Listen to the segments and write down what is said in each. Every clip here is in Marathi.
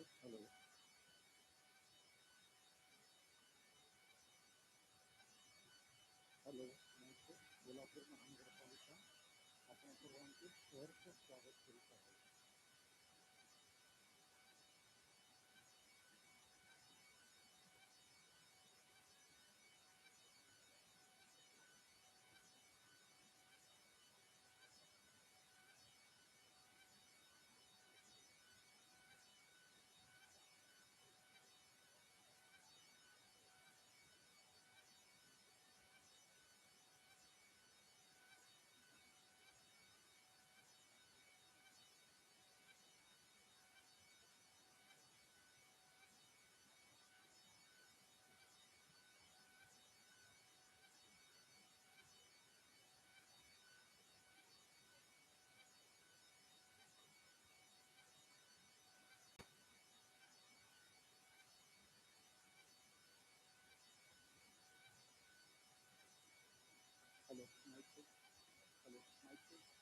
हॅलो. हॅलो. नमस्ते कोल्हापूर महानगरपालिका आपण सर्वांचे सहर्ष स्वागत करीत आहोत my kids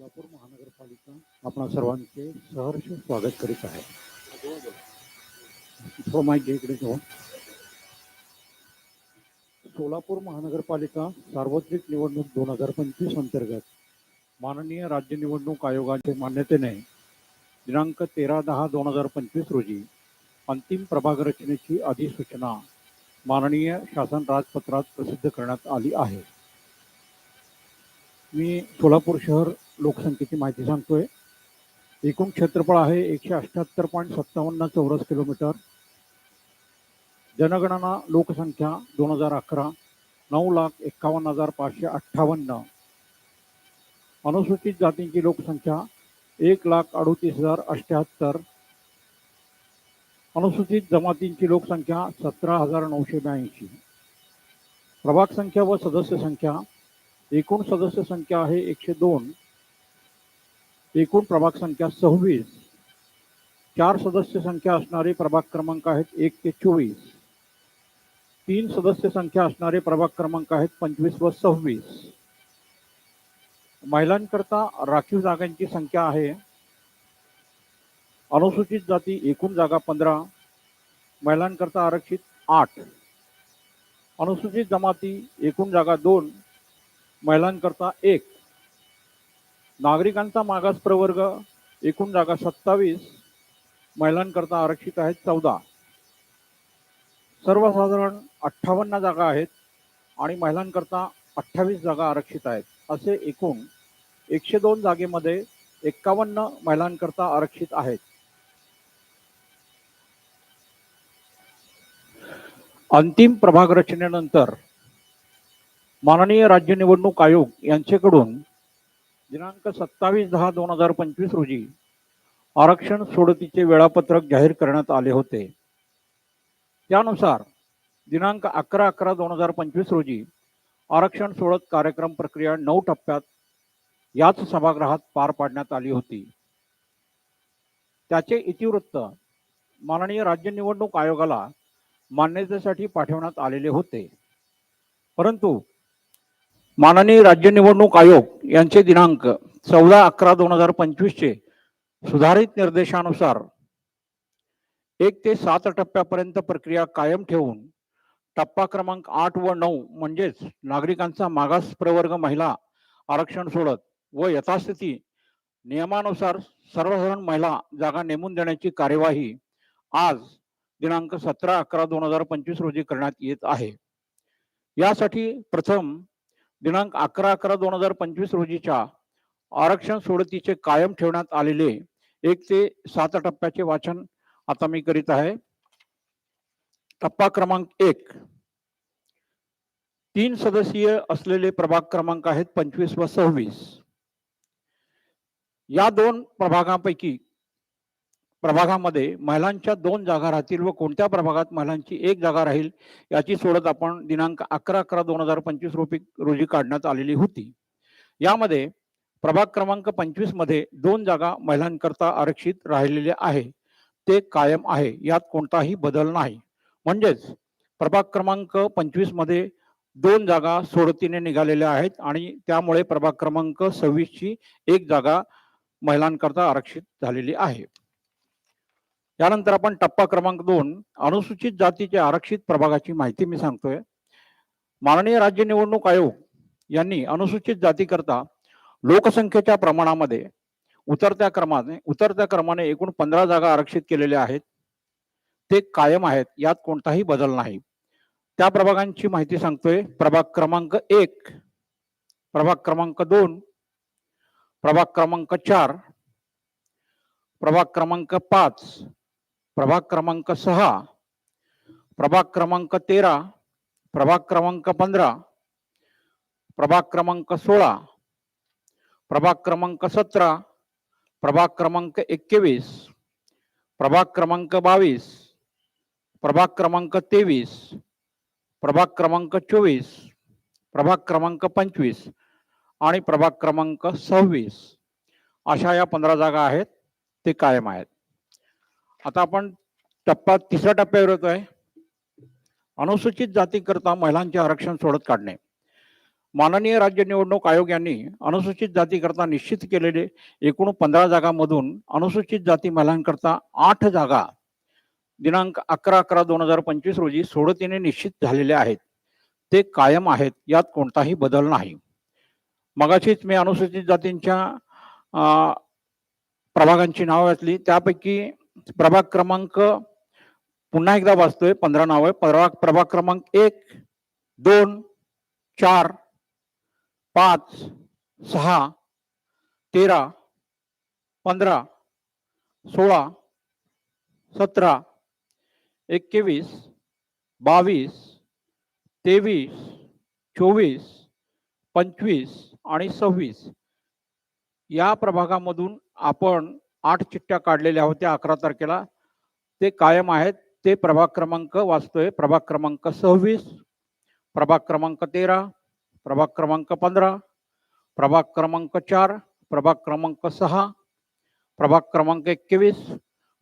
सोलापूर महानगरपालिका आपणा सर्वांचे सहर्ष स्वागत करीत आहे. हो, इकडे घेऊन सोलापूर महानगरपालिका सार्वत्रिक निवडणूक दोन हजार पंचवीस अंतर्गत माननीय राज्य निवडणूक आयोगाच्या मान्यतेने दिनांक तेरा दहा दोन हजार पंचवीस रोजी अंतिम प्रभाग रचनेची अधिसूचना माननीय शासन राजपत्रात प्रसिद्ध करण्यात आली आहे. मी सोलापूर शहर लोकसंख्येची माहिती सांगतोय. एकूण क्षेत्रफळ आहे एकशे अठ्याहत्तर पॉईंट सत्तावन्न चौरस किलोमीटर. जनगणना लोकसंख्या दोन हजार अकरा नऊ लाख एक्कावन्न हजार पाचशे अठ्ठावन्न. अनुसूचित जातींची लोकसंख्या एक लाख अडोतीस हजार अठ्याहत्तर अनुसूचित जमातींची लोकसंख्या सतरा हजार नऊशे ब्याऐंशी. प्रभाग संख्या व सदस्य संख्या. एकूण सदस्य संख्या आहे एकशे दोन. एकूण प्रभाग संख्या सव्वीस. चार सदस्य संख्या असणारे प्रभाग क्रमांक आहेत एक ते चोवीस. तीन सदस्य संख्या असणारे प्रभाग क्रमांक आहेत पंचवीस व सव्वीस. महिलांकरता राखीव जागांची संख्या आहे. अनुसूचित जाती एकूण जागा पंधरा महिलांकरता आरक्षित आठ. अनुसूचित जमाती एकूण जागा दोन महिलांकरता एक. नागरिकांचा मागास प्रवर्ग एकूण जागा सत्तावीस महिलांकरता आरक्षित आहेत चौदा. सर्वसाधारण अठ्ठावन्न जागा आहेत आणि महिलांकरता अठ्ठावीस जागा आरक्षित आहेत. असे एकूण एकशे दोन जागेमध्ये एक्कावन्न महिलांकरता आरक्षित आहेत. अंतिम प्रभाग रचनेनंतर माननीय राज्य निवडणूक आयोग यांच्याकडून दिनांक सत्तावीस दहा दोन हजार पंचवीस रोजी आरक्षण सोडतीचे वेळापत्रक जाहीर करण्यात आले होते. त्यानुसार दिनांक अकरा अकरा दोन हजार पंचवीस रोजी आरक्षण सोडत कार्यक्रम प्रक्रिया नऊ टप्प्यात याच सभागृहात पार पाडण्यात आली होती. त्याचे इतिवृत्त माननीय राज्य निवडणूक आयोगाला मान्यतेसाठी पाठवण्यात आलेले होते. परंतु माननीय राज्य निवडणूक आयोग यांचे दिनांक चौदा अकरा दोन हजार पंचवीसचे सुधारित निर्देशानुसार एक ते सात टप्प्यापर्यंत प्रक्रिया कायम ठेवून टप्पा क्रमांक आठ व नऊ म्हणजेच नागरिकांचा मागास प्रवर्ग महिला आरक्षण सोडत व यथास्थिती नियमानुसार सर्वसाधारण महिला जागा नेमून देण्याची कार्यवाही आज दिनांक सतरा अकरा दोन हजार पंचवीस रोजी करण्यात येत आहे. यासाठी प्रथम दिनांक अकरा अकरा दोन हजार पंचवीस रोजीच्या आरक्षण सोडतीचे कायम ठेवण्यात आलेले एक ते सात टप्प्याचे वाचन आता मी करीत आहे. टप्पा क्रमांक एक. तीन सदस्यीय असलेले प्रभाग क्रमांक आहेत पंचवीस व सव्वीस. या दोन प्रभागांपैकी प्रभागामध्ये महिलांच्या दोन जागा राहतील व कोणत्या प्रभागात महिलांची एक जागा राहील याची सोडत आपण दिनांक अकरा अकरा दोन हजार पंचवीस रोपी रोजी काढण्यात आलेली होती. यामध्ये प्रभाग क्रमांक पंचवीसमध्ये दोन जागा महिलांकरता आरक्षित राहिलेले आहे. ते कायम आहे यात कोणताही बदल नाही. म्हणजेच प्रभाग क्रमांक पंचवीसमध्ये दोन जागा सोडतीने निघालेल्या आहेत आणि त्यामुळे प्रभाग क्रमांक सव्वीसची एक जागा महिलांकरता आरक्षित झालेली आहे. यानंतर आपण टप्पा क्रमांक दोन अनुसूचित जातीच्या आरक्षित प्रभागाची माहिती मी सांगतोय. माननीय राज्य निवडणूक आयोग यांनी अनुसूचित जातीकरता लोकसंख्येच्या प्रमाणामध्ये उतरत्या क्रमाने उतरत्या क्रमाने एकूण पंधरा जागा आरक्षित केलेल्या आहेत. ते कायम आहेत यात कोणताही बदल नाही. त्या प्रभागांची माहिती सांगतोय. प्रभाग क्रमांक एक प्रभाग क्रमांक दोन प्रभाग क्रमांक चार प्रभाग क्रमांक पाच प्रभाग क्रमांक सहा प्रभाग क्रमांक तेरा प्रभाग क्रमांक पंधरा प्रभाग क्रमांक सोळा प्रभाग क्रमांक सतरा प्रभाग क्रमांक एकवीस प्रभाग क्रमांक बावीस प्रभाग क्रमांक तेवीस प्रभाग क्रमांक चोवीस प्रभाग क्रमांक पंचवीस आणि प्रभाग क्रमांक सव्वीस अशा या पंधरा जागा आहेत ते कायम आहेत आता आपण टप्पा तिसऱ्या टप्प्यावर येतोय अनुसूचित जातीकरता महिलांचे आरक्षण सोडत काढणे. माननीय राज्य निवडणूक आयोग यांनी अनुसूचित जातीकरता निश्चित केलेले एकूण पंधरा जागांमधून अनुसूचित जाती महिलांकरता आठ जागा दिनांक अकरा अकरा दोन हजार पंचवीस रोजी सोडतीने निश्चित झालेले आहेत. ते कायम आहेत यात कोणताही बदल नाही. मगाशीच मी अनुसूचित जातींच्या प्रभागांची नावं वाचली. त्यापैकी प्रभाग क्रमांक पुन्हा एकदा वाचतोय पंधरा नाव आहे. प्रभाग प्रभाग क्रमांक एक दोन चार पाच सहा तेरा पंधरा सोळा सतरा एकवीस बावीस तेवीस चोवीस पंचवीस आणि सव्वीस. या प्रभागामधून आपण आठ चिठ्ठ्या काढलेल्या होत्या अकरा तारखेला. ते कायम आहेत. ते प्रभाग क्रमांक वाचतोय. प्रभाग क्रमांक सव्वीस प्रभाग क्रमांक तेरा प्रभाग क्रमांक पंधरा प्रभाग क्रमांक चार प्रभाग क्रमांक सहा प्रभाग क्रमांक एकवीस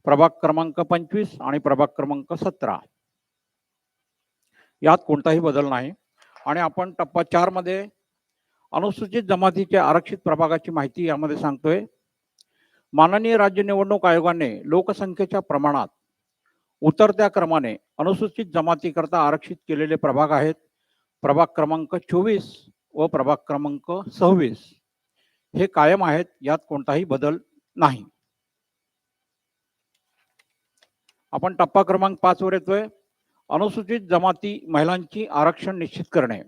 प्रभाग क्रमांक पंचवीस आणि प्रभाग क्रमांक सतरा. यात कोणताही बदल नाही. आणि आपण टप्पा चारमध्ये अनुसूचित जमातीच्या आरक्षित प्रभागाची माहिती यामध्ये सांगतोय. माननीय राज्य निवडणूक आयोगाने लोकसंख्येच्या प्रमाणात उतरत्या क्रमाने अनुसूचित जमातीकरता आरक्षित केलेले प्रभाग आहेत. प्रभाग क्रमांक चोवीस व प्रभाग क्रमांक सव्वीस हे कायम आहेत यात कोणताही बदल नाही. आपण टप्पा क्रमांक पाच वर येतोय. अनुसूचित जमाती महिलांची आरक्षण निश्चित करणे.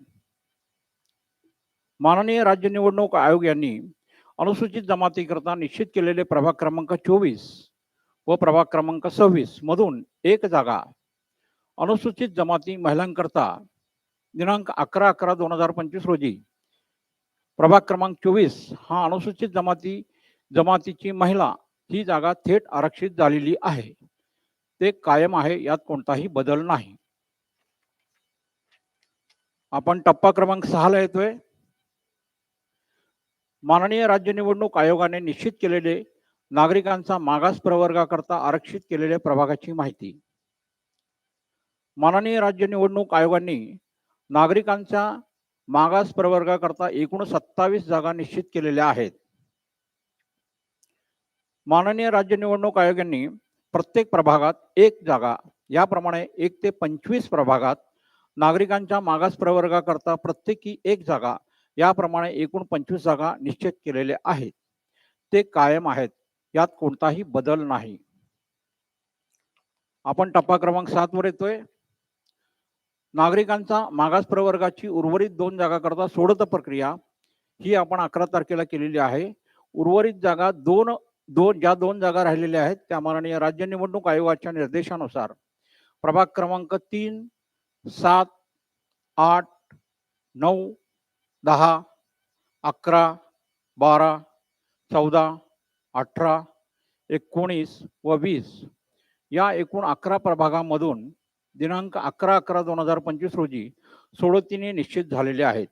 माननीय राज्य निवडणूक आयोग यांनी अनुसूचित जमातीकरता निश्चित केलेले प्रभाग क्रमांक चोवीस व प्रभाग क्रमांक सव्वीस मधून एक जागा. अनुसूचित जमाती महिलांकरता दिनांक अकरा अकरा दोन हजार पंचवीस रोजी. प्रभाग क्रमांक चोवीस हा अनुसूचित जमाती जमातीची महिला ही जागा थेट आरक्षित झालेली आहे. ते कायम आहे यात कोणताही बदल नाही. आपण टप्पा क्रमांक सहाला येतोय. माननीय राज्य निवडणूक आयोगाने निश्चित केलेले नागरिकांचा मागास प्रवर्गाकरता आरक्षित केलेल्या प्रभागाची माहिती. माननीय राज्य निवडणूक आयोगाने नागरिकांच्या मागास प्रवर्गाकरता एकूण सत्तावीस जागा निश्चित केलेल्या आहेत. माननीय राज्य निवडणूक आयोगांनी प्रत्येक प्रभागात एक जागा याप्रमाणे एक ते पंचवीस प्रभागात नागरिकांच्या मागास प्रवर्गाकरता प्रत्येकी एक जागा याप्रमाणे एकूण पंचवीस जागा निश्चित केलेल्या आहेत. ते कायम आहेत. यात कोणताही बदल नाही. आपण टप्पा क्रमांक सात वर येतोय. नागरिकांचा मागास प्रवर्गाची उर्वरित दोन जागा करता सोडत प्रक्रिया ही आपण अकरा तारखेला केलेली आहे. उर्वरित जागा दोन दोन ज्या दोन जागा राहिलेल्या आहेत त्या माननीय राज्य निवडणूक आयोगाच्या निर्देशानुसार. प्रभाग क्रमांक तीन सात आठ नऊ दहा अकरा बारा चौदा अठरा एकोणीस व वीस. या एकूण अकरा प्रभागामधून दिनांक अकरा अकरा दोन हजार पंचवीस रोजी सोडतीने निश्चित झालेले आहेत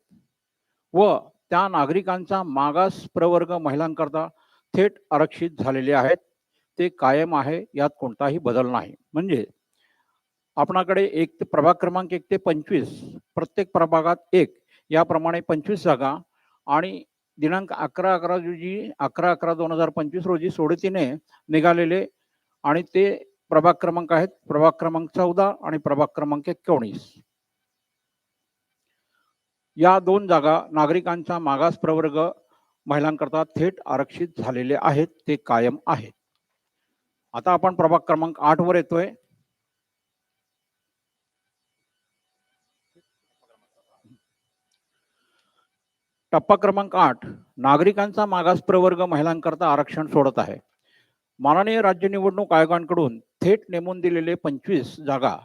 व त्या नागरिकांचा मागास प्रवर्ग महिलांकरता थेट आरक्षित झालेले आहेत. ते कायम आहे यात कोणताही बदल नाही. म्हणजे आपणाकडे एक ते प्रभाग क्रमांक एक ते पंचवीस प्रत्येक प्रभागात एक याप्रमाणे पंचवीस जागा आणि दिनांक अकरा अकरा रोजी अकरा अकरा दोन हजार पंचवीस रोजी सोडतीने निघालेले आणि ते प्रभाग क्रमांक आहेत. प्रभाग क्रमांक चौदा आणि प्रभाग क्रमांक एकोणीस. या दोन जागा नागरिकांचा मागास प्रवर्ग महिलांकरता थेट आरक्षित झालेले आहेत. ते कायम आहेत. आता आपण प्रभाग क्रमांक आठ वर येतोय. टप्पा क्रमांक आठ नागरिकांचा मागास प्रवर्ग महिलांकरता आरक्षण सोडत आहे. माननीय राज्य निवडणूक आयोगांकडून थेट नेमून दिलेले पंचवीस जागा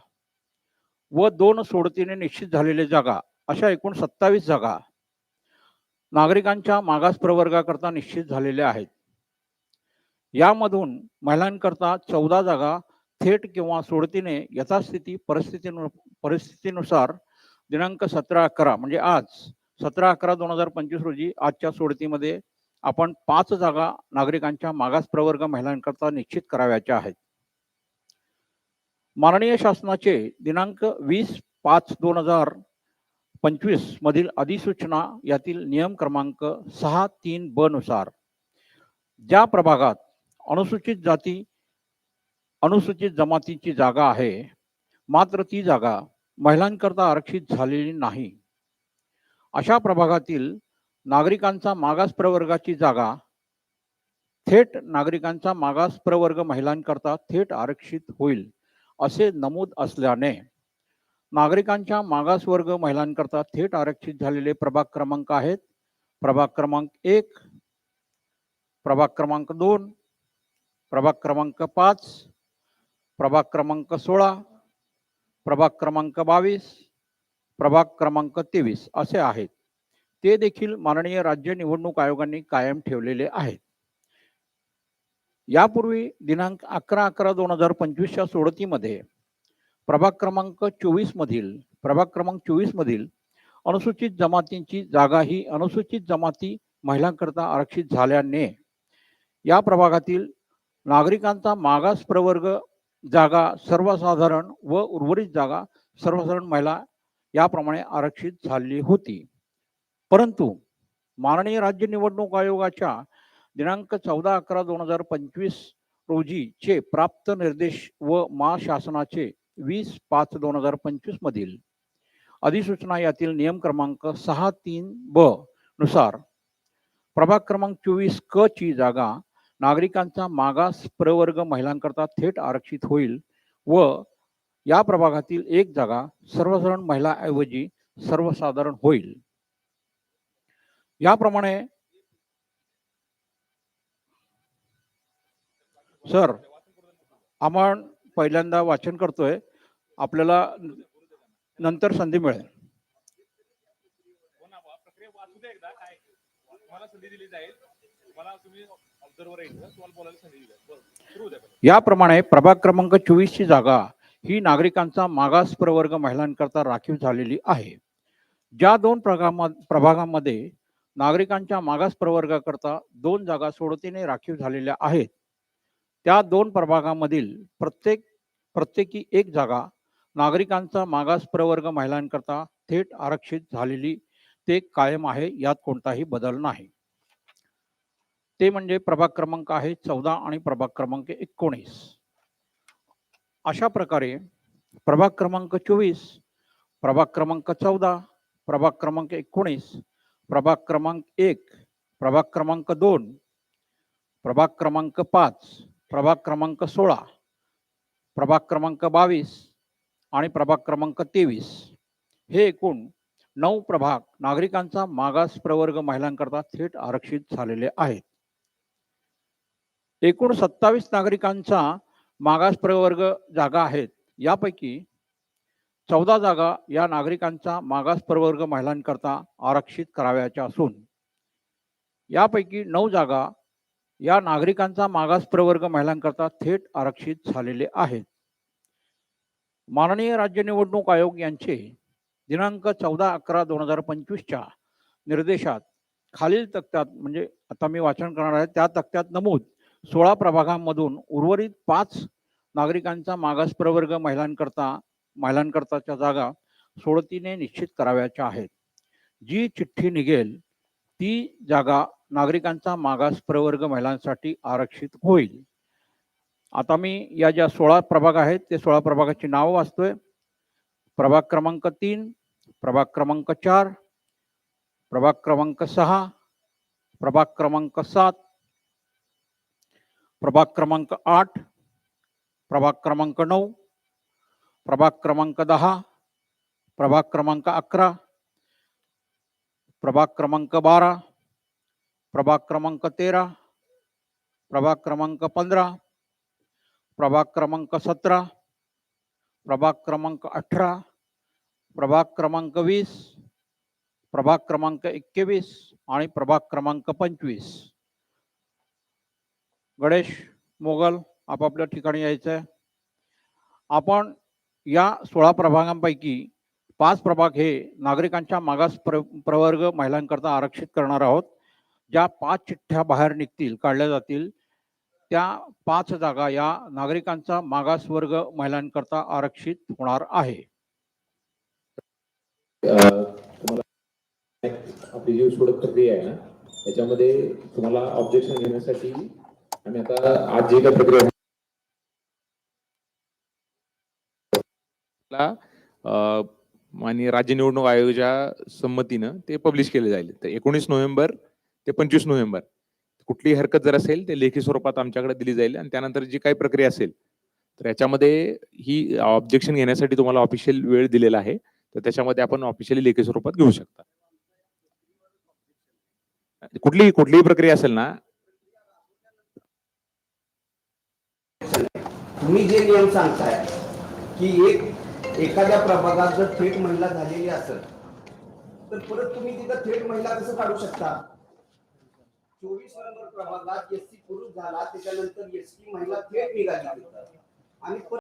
व दोन सोडतीने निश्चित झालेले जागा अशा एकूण सत्तावीस जागा नागरिकांच्या मागास प्रवर्गाकरता निश्चित झालेल्या आहेत. यामधून महिलांकरता चौदा जागा थेट किंवा सोडतीने यथास्थिती परिस्थितीनु परिस्थितीनुसार दिनांक सतरा अकरा म्हणजे आज सतरा अकरा दोन हजार पंचवीस रोजी आजच्या सोडतीमध्ये आपण पाच जागा नागरिकांच्या मागास प्रवर्ग महिलांकरता निश्चित कराव्याच्या आहेत. माननीय शासनाचे दिनांक वीस पाच दोन हजार पंचवीस मधील अधिसूचना यातील नियम क्रमांक सहा तीन ब नुसार ज्या प्रभागात अनुसूचित जाती अनुसूचित जमातीची जागा आहे मात्र ती जागा महिलांकरता आरक्षित झालेली नाही. अशा प्रभागातील नागरिकांचा मागास प्रवर्गाची जागा थेट नागरिकांचा मागास प्रवर्ग महिलांकरता थेट आरक्षित होईल असे नमूद असल्याने नागरिकांच्या मागास वर्ग महिलांकरता थेट आरक्षित झालेले प्रभाग क्रमांक आहेत. प्रभाग क्रमांक एक प्रभाग क्रमांक दोन प्रभाग क्रमांक पाच प्रभाग क्रमांक सोळा प्रभाग क्रमांक बावीस प्रभाग क्रमांक तेवीस असे आहेत. ते देखील माननीय राज्य निवडणूक आयोगाने कायम ठेवलेले आहेत. यापूर्वी दिनांक अकरा अकरा दोन हजार पंचवीसच्या सोडतीमध्ये प्रभाग क्रमांक चोवीस मधील प्रभाग क्रमांक चोवीस मधील अनुसूचित जमातींची जागा ही अनुसूचित जमाती महिलांकरता आरक्षित झाल्याने या प्रभागातील नागरिकांचा मागास प्रवर्ग जागा सर्वसाधारण व उर्वरित जागा सर्वसाधारण महिला याप्रमाणे आरक्षित झाली होती. परंतु माननीय राज्य निवडणूक आयोगाच्या दिनांक चौदा अकरा दोन हजार पंचवीस रोजीचे प्राप्त निर्देश व महाशासनाचे वीस पाच दोन हजार पंचवीस मधील अधिसूचना यातील नियम क्रमांक सहा तीन ब नुसार प्रभाग क्रमांक चोवीस क ची जागा नागरिकांचा मागास प्रवर्ग महिलांकरता थेट आरक्षित होईल व या प्रभागातील एक जागा सर्वसाधारण महिलाऐवजी सर्वसाधारण होईल. याप्रमाणे सर आपण पहिल्यांदा वाचन करतोय. आपल्याला नंतर संधी मिळेल. याप्रमाणे प्रभाग क्रमांक चोवीस ची जागा ही नागरिकांचा मागास प्रवर्ग महिलांकरता राखीव झालेली आहे. ज्या दोन प्रभागाम प्रभागामध्ये नागरिकांच्या मागास प्रवर्गाकरता दोन जागा सोडतीने राखीव झालेल्या आहेत त्या दोन प्रभागामधील प्रत्येक प्रत्येकी एक जागा नागरिकांचा मागास प्रवर्ग महिलांकरता थेट आरक्षित झालेली ते कायम आहे यात कोणताही बदल नाही. ते म्हणजे प्रभाग क्रमांक आहे चौदा आणि प्रभाग क्रमांक एकोणीस. अशा प्रकारे प्रभाग क्रमांक चोवीस प्रभाग क्रमांक चौदा प्रभाग क्रमांक एकोणीस प्रभाग क्रमांक एक प्रभाग क्रमांक दोन प्रभाग क्रमांक पाच प्रभाग क्रमांक सोळा प्रभाग क्रमांक बावीस आणि प्रभाग क्रमांक तेवीस. हे एकूण नऊ प्रभाग नागरिकांचा मागास प्रवर्ग महिलांकरता थेट आरक्षित झालेले आहेत. एकूण सत्तावीस नागरिकांचा मागास प्रवर्ग जागा आहेत. यापैकी चौदा जागा या नागरिकांचा मागास प्रवर्ग महिलांकरता आरक्षित करावयाच्या असून यापैकी नऊ जागा या नागरिकांचा मागास प्रवर्ग महिलांकरता थेट आरक्षित झालेले आहेत. माननीय राज्य निवडणूक आयोग यांचे दिनांक चौदा अकरा दोन हजार पंचवीसच्या निर्देशात खालील तक्त्यात म्हणजे आता मी वाचन करणार आहे त्या तक्त्यात नमूद सोळा प्रभागांमधून उर्वरित पाच नागरिकांचा मागास प्रवर्ग महिलांकरता महिलांकरताच्या जागा सोडतीने निश्चित कराव्याच्या आहेत. जी चिठ्ठी निघेल ती जागा नागरिकांचा मागास प्रवर्ग महिलांसाठी आरक्षित होईल. आता मी या ज्या सोळा प्रभाग आहेत ते सोळा प्रभागाची नावं वाचतोय. प्रभाग क्रमांक तीन प्रभाग क्रमांक चार प्रभाग क्रमांक सहा प्रभाग क्रमांक सात प्रभाग क्रमांक आठ प्रभाग क्रमांक नऊ प्रभाग क्रमांक दहा प्रभाग क्रमांक अकरा प्रभाग क्रमांक बारा प्रभाग क्रमांक तेरा प्रभाग क्रमांक पंधरा प्रभाग क्रमांक सतरा प्रभाग क्रमांक अठरा प्रभाग क्रमांक वीस प्रभाग क्रमांक एकवीस आणि प्रभाग क्रमांक पंचवीस गणेश मोगल आपापल्या ठिकाणी यायचं आहे आपण या सोळा प्रभागांपैकी पाच प्रभाग हे नागरिकांच्या मागास प्र प्रवर्ग महिलांकरता आरक्षित करणार आहोत. ज्या पाच चिठ्ठ्या बाहेर निघतील काढल्या जातील त्या पाच जागा या नागरिकांचा मागास वर्ग महिलांकरता आरक्षित होणार आहे. तुम्हाला आपली जी सोडत प्रक्रिया आहे ना त्याच्यामध्ये तुम्हाला ऑब्जेक्शन घेण्यासाठी आणि आता आज जे काही प्रक्रिया माननीय राज्य निवडणूक आयोगाच्या संमतीनं ते पब्लिश केले जाईल. तर एकोणीस नोव्हेंबर ते पंचवीस नोव्हेंबर. कुठलीही हरकत जर असेल ते लेखी स्वरूपात आमच्याकडे दिली जाईल आणि त्यानंतर जी काही प्रक्रिया असेल तर याच्यामध्ये ही ऑब्जेक्शन घेण्यासाठी तुम्हाला ऑफिशियल वेळ दिलेला आहे. तर त्याच्यामध्ये आपण ऑफिशियली लेखी स्वरूपात घेऊ शकता. कुठलीही कुठलीही प्रक्रिया असेल ना तुम्ही जे नियम सांगताय की एक एखाद्या प्रभागात जर थेट महिला झालेली असेल तर परत तुम्ही तिथं थेट महिला कसं काढू शकता? चोवीस नंबर प्रभागात एस सी पुरुष झाला त्याच्यानंतर एस टी महिला थेट निघाली आणि